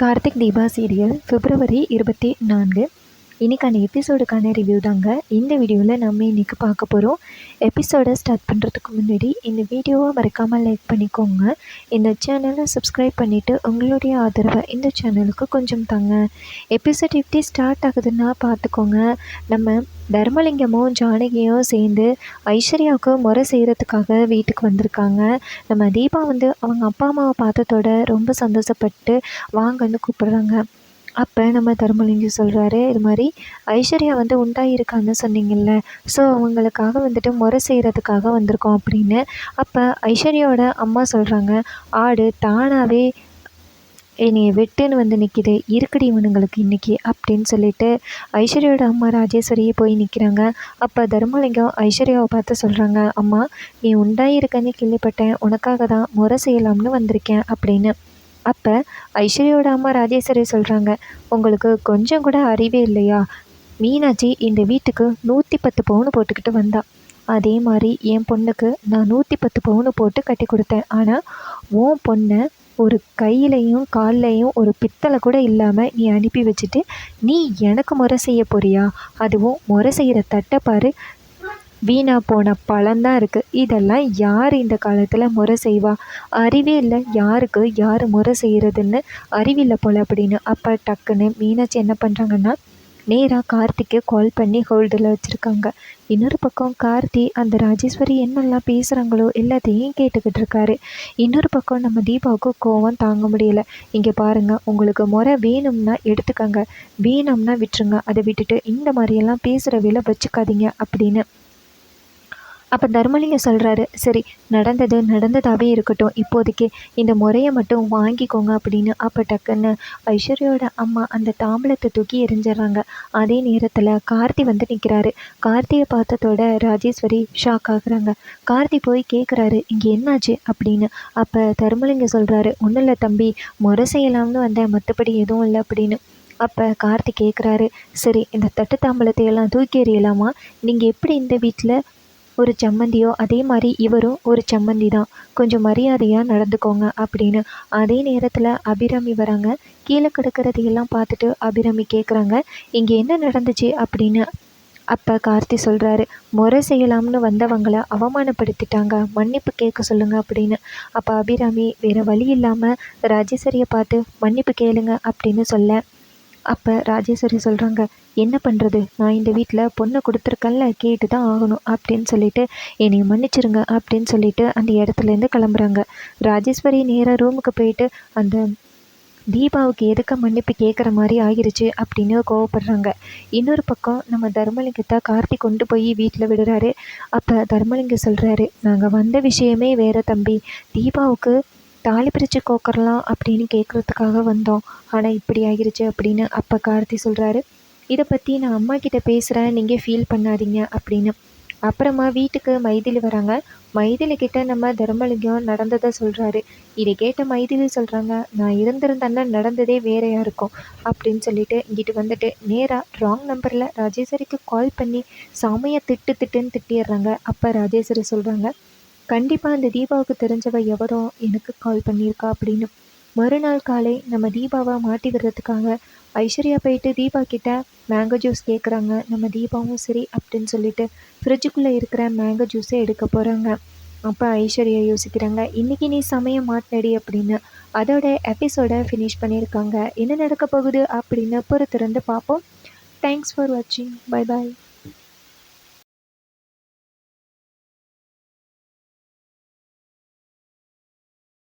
Karthik Deepa serial பிப்ரவரி இருபத்தி நான்கு. இன்றைக்கான எபிசோடுக்கான ரிவ்யூ தாங்க. இந்த வீடியோவில் நம்ம இன்றைக்கி பார்க்க போகிறோம் எபிசோடை ஸ்டார்ட் பண்ணுறதுக்கு முன்னாடி இந்த வீடியோவை மறக்காமல் லைக் பண்ணிக்கோங்க. இந்த சேனலை சப்ஸ்கிரைப் பண்ணிவிட்டு உங்களுடைய ஆதரவை இந்த சேனலுக்கு கொஞ்சம் தாங்க. எபிசோட் எப்படி ஸ்டார்ட் ஆகுதுன்னா பார்த்துக்கோங்க. நம்ம தர்மலிங்கமும் ஜானகியும் சேர்ந்து ஐஸ்வர்யாவுக்கு முறை செய்கிறதுக்காக வீட்டுக்கு வந்திருக்காங்க. நம்ம தீபா வந்து அவங்க அப்பா அம்மாவை பார்த்ததோட ரொம்ப சந்தோஷப்பட்டு வாங்கன்னு கூப்பிட்றாங்க. அப்போ நம்ம தர்மலிங்கம் சொல்கிறாரு இது மாதிரி ஐஸ்வர்யா வந்து உண்டாயிருக்கான்னு சொன்னீங்கல்ல ஸோ அவங்களுக்காக வந்துட்டு முறை செய்கிறதுக்காக வந்திருக்கோம் அப்படின்னு. அப்போ ஐஸ்வர்யாவோட அம்மா சொல்கிறாங்க ஆடு தானாகவே என்னைய வெட்டுன்னு வந்து நிற்கிது இருக்குடி இவனுங்களுக்கு இன்றைக்கி அப்படின்னு சொல்லிட்டு ஐஸ்வர்யாவோட அம்மா ராஜேஸ்வரியே போய் நிற்கிறாங்க அப்போ தர்மலிங்கம் ஐஸ்வர்யாவை பார்த்து சொல்கிறாங்க அம்மா நீ உண்டாயிருக்கன்னு கேள்விப்பட்டேன் உனக்காக தான் முறை செய்யலாம்னு வந்திருக்கேன் அப்படின்னு. அப்போ ஐஸ்வர்யாவோட அம்மா ராஜேஸ்வரி சொல்கிறாங்க உங்களுக்கு கொஞ்சம் கூட அறிவே இல்லையா? மீனாட்சி இந்த வீட்டுக்கு நூற்றி பத்து பவுன் போட்டுக்கிட்டு வந்தா. அதே மாதிரி என் பொண்ணுக்கு நான் நூற்றி பத்து பவுன் போட்டு கட்டி கொடுத்தேன். ஆனால் உன் பொண்ணை ஒரு கையிலையும் கால்லையும் ஒரு பித்தளை கூட இல்லாமல் நீ அனுப்பி வச்சுட்டு நீ எனக்கு முறை செய்ய போறியா? அதுவும் முறை செய்கிற தட்டை பாரு வீணாக போன பழம்தான் இருக்குது இதெல்லாம் யார் இந்த காலத்தில் முறை செய்வா? அறிவே இல்லை. யாருக்கு? யார் முறை செய்கிறதுன்னு அறிவில்லை போல் அப்படின்னு. அப்போ டக்குன்னு மீனாட்சி என்ன பண்ணுறாங்கன்னா நேராக கார்த்திக்கு கால் பண்ணி ஹோல்டில் வச்சுருக்காங்க. இன்னொரு பக்கம் கார்த்தி அந்த ராஜேஸ்வரி என்னெல்லாம் பேசுகிறாங்களோ எல்லாத்தையும் கேட்டுக்கிட்டு இருக்காரு. இன்னொரு பக்கம் நம்ம தீபாவுக்கு கோவம் தாங்க முடியல. இங்கே பாருங்கள் உங்களுக்கு முறை வேணும்னா எடுத்துக்கங்க. வேணும்னா விட்டுருங்க. அதை விட்டுட்டு இந்த மாதிரியெல்லாம் பேசுகிற வேலை வச்சுக்காதீங்க அப்படின்னு அப்போ தர்மலிங்கம் சொல்கிறாரு சரி நடந்தது நடந்ததாகவே இருக்கட்டும். இப்போதைக்கு இந்த முறையை மட்டும் வாங்கிக்கோங்க அப்படின்னு அப்போ டக்குன்னு ஐஸ்வர்யோட அம்மா அந்த தாம்பளத்தை தூக்கி எரிஞ்சிடுறாங்க அதே நேரத்தில் கார்த்தி வந்து நிற்கிறாரு கார்த்தியை பார்த்ததோட ராஜேஸ்வரி ஷாக் ஆகுறாங்க. கார்த்தி போய் கேட்குறாரு இங்கே என்னாச்சு? அப்படின்னு. அப்போ தர்மலிங்கம் சொல்கிறாரு ஒன்றும் இல்லை தம்பி முறை செய்யலாம்னு வந்தேன் மற்றபடி எதுவும் இல்லை அப்படின்னு. அப்போ கார்த்தி கேட்குறாரு சரி இந்த தட்டு தாம்பளத்தை எல்லாம் தூக்கி எறியலாமா? நீங்கள் எப்படி இந்த வீட்டில் ஒரு சம்மந்தியோ அதே மாதிரி இவரும் ஒரு சம்மந்தி தான். கொஞ்சம் மரியாதையாக நடந்துக்கோங்க அப்படின்னு. அதே நேரத்தில் அபிராமி வராங்க. கீழே கிடக்கிறது எல்லாம் பார்த்துட்டு அபிராமி கேட்குறாங்க இங்கே என்ன நடந்துச்சு? அப்படின்னு அப்போ கார்த்தி சொல்கிறாரு முறை செய்யலாம்னு வந்தவங்களை அவமானப்படுத்திட்டாங்க. மன்னிப்பு கேட்க சொல்லுங்கள் அப்படின்னு. அப்போ அபிராமி வேறு வழி இல்லாமல் ராஜேஸ்வரியை பார்த்து மன்னிப்பு கேளுங்க அப்படின்னு சொல்ல. அப்போ ராஜேஸ்வரி சொல்கிறாங்க என்ன பண்ணுறது நான் இந்த வீட்டில் பொண்ணை கொடுத்துருக்கேன்ல கேட்டு தான் ஆகணும் அப்படின்னு சொல்லிட்டு என்னை மன்னிச்சிருங்க அப்படின்னு சொல்லிட்டு அந்த இடத்துலேருந்து கிளம்புறாங்க. ராஜேஸ்வரி நேராக ரூமுக்கு போயிட்டு அந்த தீபாவுக்கு எதுக்க மன்னிப்பு கேட்குற மாதிரி ஆகிருச்சு அப்படின்னு கோவப்படுறாங்க. இன்னொரு பக்கம் நம்ம தர்மலிங்கத்தை கார்த்தி கொண்டு போய் வீட்டில் விடுறாரு. அப்போ தர்மலிங்கம் சொல்கிறாரு நாங்கள் வந்த விஷயமே வேறு தம்பி. தீபாவுக்கு தாலி பிரித்து கோக்கரலாம் அப்படின்னு கேட்குறதுக்காக வந்தோம். ஆனால் இப்படி ஆகிருச்சு அப்படின்னு அப்போ கார்த்தி சொல்கிறாரு இதை பற்றி நான் அம்மா கிட்ட பேசுகிறேன் நீங்கள் ஃபீல் பண்ணாதீங்க அப்படின்னு. அப்புறமா வீட்டுக்கு மைதிலி வராங்க. மைதிலி கிட்ட நம்ம தர்மலிங்கம் நடந்ததை சொல்கிறாரு இதை கேட்ட மைதிலி சொல்கிறாங்க நான் இருந்திருந்தேன்னா நடந்ததே வேறையாக இருக்கும் அப்படின்னு சொல்லிட்டு இங்கிட்டு வந்துட்டு நேராக ராங் நம்பரில் ராஜேஸ்வரிக்கு கால் பண்ணி சாமியை திட்டு திட்டுன்னு திட்டிடுறாங்க. அப்போ ராஜேஸ்வரி சொல்கிறாங்க கண்டிப்பாக அந்த தீபாவுக்கு தெரிஞ்சவ எவரோ எனக்கு கால் பண்ணியிருக்கா அப்படின்னு மறுநாள் காலை நம்ம தீபாவை மாட்டி விடுறதுக்காக ஐஸ்வர்யா போயிட்டு தீபா கிட்ட மேங்கோ ஜூஸ் கேட்குறாங்க நம்ம தீபாவும் சரி அப்படின்னு சொல்லிட்டு ஃப்ரிட்ஜுக்குள்ளே இருக்கிற மேங்கோ ஜூஸை எடுக்க போகிறாங்க அப்போ ஐஸ்வர்யா யோசிக்கிறாங்க இன்றைக்கி நீ சமய மாட்டினடி அப்படின்னு. அதோட எபிசோடை ஃபினிஷ் பண்ணியிருக்காங்க. என்ன நடக்க போகுது அப்படின்னு பொறுத்திருந்து பார்ப்போம். தேங்க்ஸ் ஃபார் வாட்சிங் பை பாய்